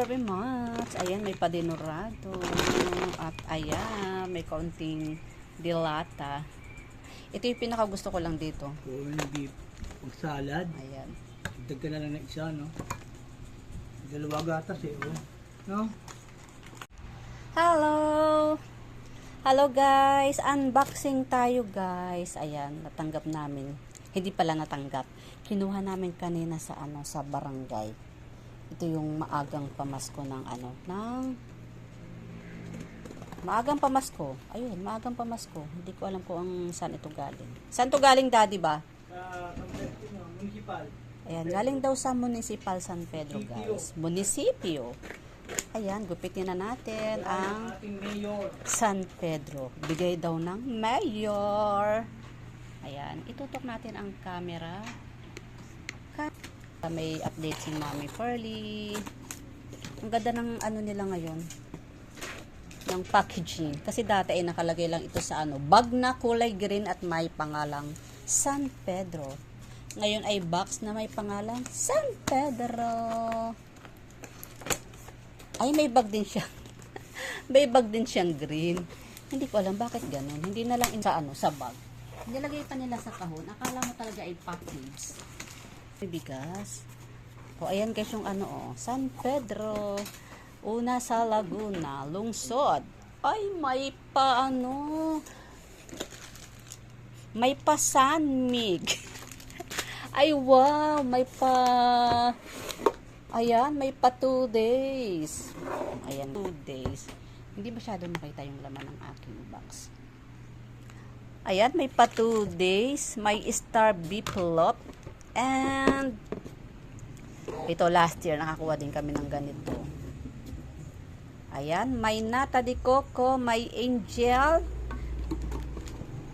very much. Ayan, may padinurado. At ayan, may kaunting dilata. Ito yung pinaka gusto ko lang dito. May beef, pag salad, Ayan. dagdag na lang ng isa, no? Dalawa gatas eh, oh. No? Hello! Hello guys! Unboxing tayo guys. Ayan, natanggap namin. Hindi pala natanggap. Kinuha namin kanina sa ano sa barangay. Ito yung maagang pamasko ng ano, ng maagang pamasko. Ayun, maagang pamasko. Hindi ko alam kung ang saan ito galing. Saan to galing daddy ba? Sa uh, municipal. Ayan, galing daw sa Municipal San Pedro guys. Munisipyo. Ayan, gupitin na natin ang. San Pedro. Bigay daw ng mayor. Ayan, itutok natin ang camera. Ka- May update si Mami Pearly. Ang ganda ng ano nila ngayon. Ng packaging. Kasi dati ay nakalagay lang ito sa ano, bag na kulay green at may pangalang San Pedro. Ngayon ay box na may pangalang San Pedro. Ay, may bag din siya. may bag din siyang green. Hindi ko alam bakit ganun. Hindi na lang in- sa ano, sa bag. Nilagay pa nila sa kahon. Akala mo talaga ay package. Bigas. O, ayan guys yung ano, oh. San Pedro. Una sa Laguna. Lungsod. Ay, may pa ano. May pa Sanmig. Ay, wow. May pa... Ayan, may pa 2 days. Ayan, 2 days. Hindi masyado makita yung laman ng aking box. Ayan, may pa 2 days. May star biplop. And ito last year, nakakuha din kami ng ganito. Ayan, may nata de coco, may angel,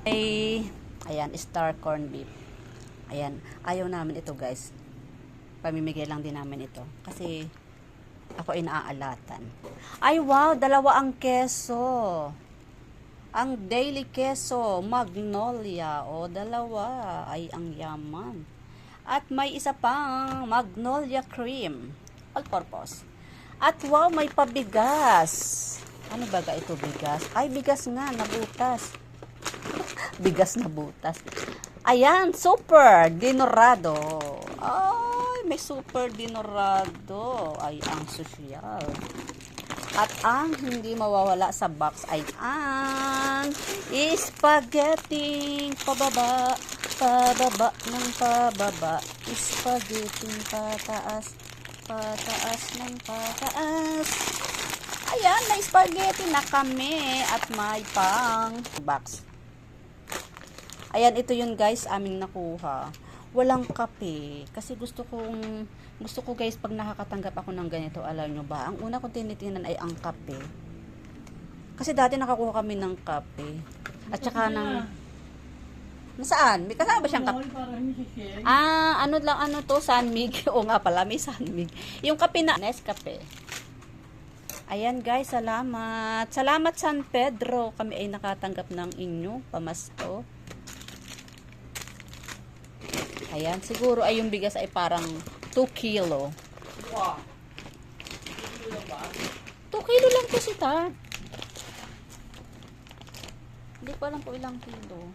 may, ayan, star corn beef. Ayan, ayaw namin ito guys pamimigay lang din namin ito. Kasi ako ay naaalatan. Ay wow, dalawa ang keso. Ang daily keso, magnolia. O, dalawa. Ay, ang yaman. At may isa pang magnolia cream. All purpose. At wow, may pabigas. Ano ba ito bigas? Ay, bigas nga, nabutas. bigas na butas. Ayan, super dinorado. Ay, may super dinorado. Ay, ang sosyal. At ang hindi mawawala sa box ay ang spaghetti pababa, pababa ng pababa, spaghetti pataas, pataas ng pataas. Ayan, may spaghetti na kami at may pang box. Ayan, ito yun guys, aming nakuha. Walang kape. Kasi gusto kong, gusto ko guys, pag nakakatanggap ako ng ganito, alam nyo ba, ang una kong tinitingnan ay ang kape. Kasi dati nakakuha kami ng kape. At saka ng, nasaan? May kasama ba siyang kape? Ah, ano lang, ano to, Sanmig. o nga pala, may Sanmig. Yung kape na, Nescafe. Ayan guys, salamat. Salamat San Pedro. Kami ay nakatanggap ng inyo pamasko. Ayan, siguro ay yung bigas ay parang 2 kilo. Wow. 2 kilo lang to si Tar. Hindi ko alam po ilang kilo.